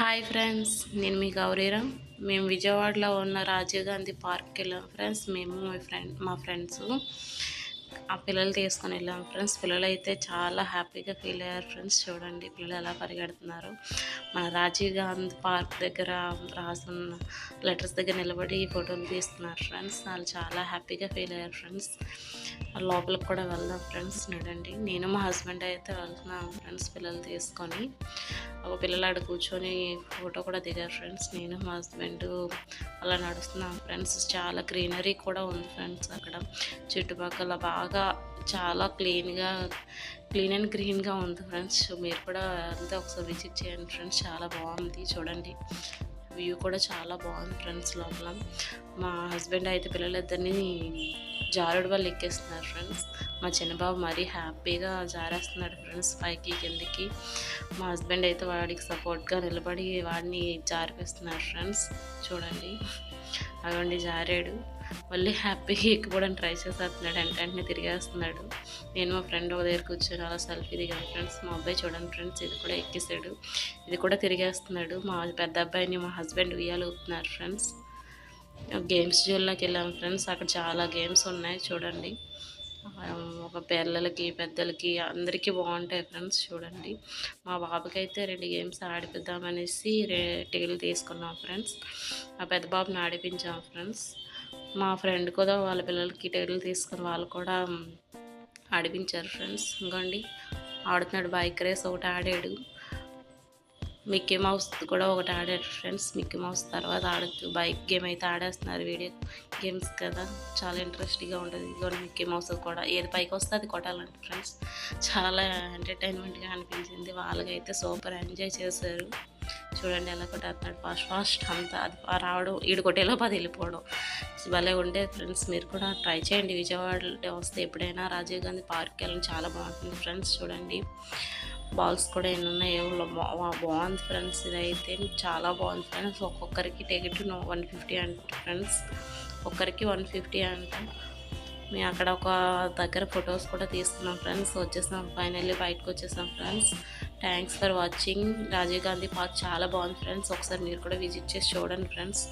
Hi friends నేను మీ గౌరీరామ్ మేము విజయవాడలో ఉన్న రాజీవ్ గాంధీ పార్క్కి వెళ్ళాం ఫ్రెండ్స్ మేము మా ఫ్రెండ్ మా ఫ్రెండ్స్ ఆ పిల్లలు తీసుకొని వెళ్ళాం ఫ్రెండ్స్. పిల్లలు అయితే చాలా హ్యాపీగా ఫీల్ అయ్యారు ఫ్రెండ్స్. చూడండి పిల్లలు ఎలా పరిగెడుతున్నారు. మన రాజీవ్ గాంధీ పార్క్ దగ్గర రాసున్న లెటర్స్ దగ్గర నిలబడి ఫోటోలు తీస్తున్నారు ఫ్రెండ్స్. వాళ్ళు చాలా హ్యాపీగా ఫీల్ అయ్యారు ఫ్రెండ్స్. లోపలికి కూడా వెళ్దాం ఫ్రెండ్స్ నడండి నేను మా హస్బెండ్ అయితే వెళ్తున్నాము ఫ్రెండ్స్ పిల్లలు తీసుకొని. ఒక పిల్లలు ఆడ కూర్చొని ఫోటో కూడా దిగారు ఫ్రెండ్స్. నేను మా హస్బెండ్ అలా నడుస్తున్నాం ఫ్రెండ్స్ చాలా గ్రీనరీ కూడా ఉంది ఫ్రెండ్స్ అక్కడ. చుట్టుపక్కల బాగా చాలా క్లీన్గా క్లీన్ అండ్ గ్రీన్గా ఉంది ఫ్రెండ్స్. మీరు కూడా అంతా ఒకసారి విజిట్ చేయండి ఫ్రెండ్స్. చాలా బాగుంది చూడండి. వ్యూ కూడా చాలా బాగుంది ఫ్రెండ్స్ లోపల. మా హస్బెండ్ అయితే పిల్లలిద్దరిని జారుడు వాళ్ళు ఎక్కేస్తున్నారు ఫ్రెండ్స్. మా చిన్నబాబు మరీ హ్యాపీగా జారేస్తున్నాడు ఫ్రెండ్స్ పైకి కిందికి. మా హస్బెండ్ అయితే వాడికి సపోర్ట్గా నిలబడి వాడిని జారిపిస్తున్నారు ఫ్రెండ్స్. చూడండి. అవండి జారాడు. మళ్ళీ హ్యాపీగా ఎక్కిపోవడానికి ట్రై చేసేస్తున్నాడు. అంటే వెంటనే తిరిగేస్తున్నాడు. నేను మా ఫ్రెండ్ ఒక దగ్గర కూర్చొని అలా సెల్ఫీ దిగాను ఫ్రెండ్స్. మా అబ్బాయి చూడండి ఫ్రెండ్స్ ఇది కూడా ఎక్కేసాడు ఇది కూడా తిరిగేస్తున్నాడు. మా పెద్ద అబ్బాయిని మా హస్బెండ్ ఉయ్యాలు ఊపుతున్నారు ఫ్రెండ్స్. గేమ్స్ జోన్లోకి వెళ్ళాము ఫ్రెండ్స్. అక్కడ చాలా గేమ్స్ ఉన్నాయి. చూడండి. ఒక పిల్లలకి పెద్దలకి అందరికీ బాగుంటాయి ఫ్రెండ్స్ చూడండి. మా బాబుకి అయితే రెండు గేమ్స్ ఆడిపిద్దామనేసి రే టీలు తీసుకున్నాం ఫ్రెండ్స్. ఆ పెద్ద బాబుని ఆడిపించాం ఫ్రెండ్స్. మా ఫ్రెండ్ కూడా వాళ్ళ పిల్లలకి టికెట్లు తీసుకుని వాళ్ళు కూడా ఆడిపించారు ఫ్రెండ్స్. ఇంకోండి ఆడుతున్నాడు బైక్ రేస్ ఒకటి ఆడాడు. మిక్కీ మౌస్ కూడా ఒకటి ఆడారు ఫ్రెండ్స్. మిక్కీ మౌస్ తర్వాత ఆడచ్చు బైక్ గేమ్ అయితే ఆడేస్తున్నారు వీడియో గేమ్స్ కదా. చాలా ఇంట్రెస్టింగ్గా ఉంటుంది. ఇదిగో మిక్కీ మౌస్ కూడా. ఏది పైకి వస్తే అది కొట్టాలంటే ఫ్రెండ్స్. చాలా ఎంటర్టైన్మెంట్గా అనిపించింది. వాళ్ళకైతే సూపర్ ఎంజాయ్ చేశారు. చూడండి ఎలా కొట్టేస్తున్నాడు. ఫాస్ట్ ఫాస్ట్ అంతా. అది రావడం ఈడు కొట్టేలోపు అది వెళ్ళిపోవడం. భలే ఉండే ఫ్రెండ్స్. మీరు కూడా ట్రై చేయండి. విజయవాడ వస్తే ఎప్పుడైనా రాజీవ్ గాంధీ పార్క్కి వెళ్ళడం చాలా బాగుంటుంది ఫ్రెండ్స్. చూడండి. బాల్స్ కూడా ఎన్ని ఉన్నాయో బాగుంది ఫ్రెండ్స్. ఇదైతే చాలా బాగుంది ఫ్రెండ్స్. ఒక్కొక్కరికి టికెట్ వన్ ఫిఫ్టీ అంట ఫ్రెండ్స్ ఒక్కరికి వన్ ఫిఫ్టీ అంట మేము అక్కడ ఒక దగ్గర ఫొటోస్ కూడా తీసుకున్నాం ఫ్రెండ్స్. వచ్చేసాం ఫైనల్లీ బయటకు వచ్చేసాం friends. Thanks for watching Rajiv Gandhi park చాలా బాగుంది ఫ్రెండ్స్. ఒకసారి మీరు కూడా విజిట్ చేసి చూడండి ఫ్రెండ్స్.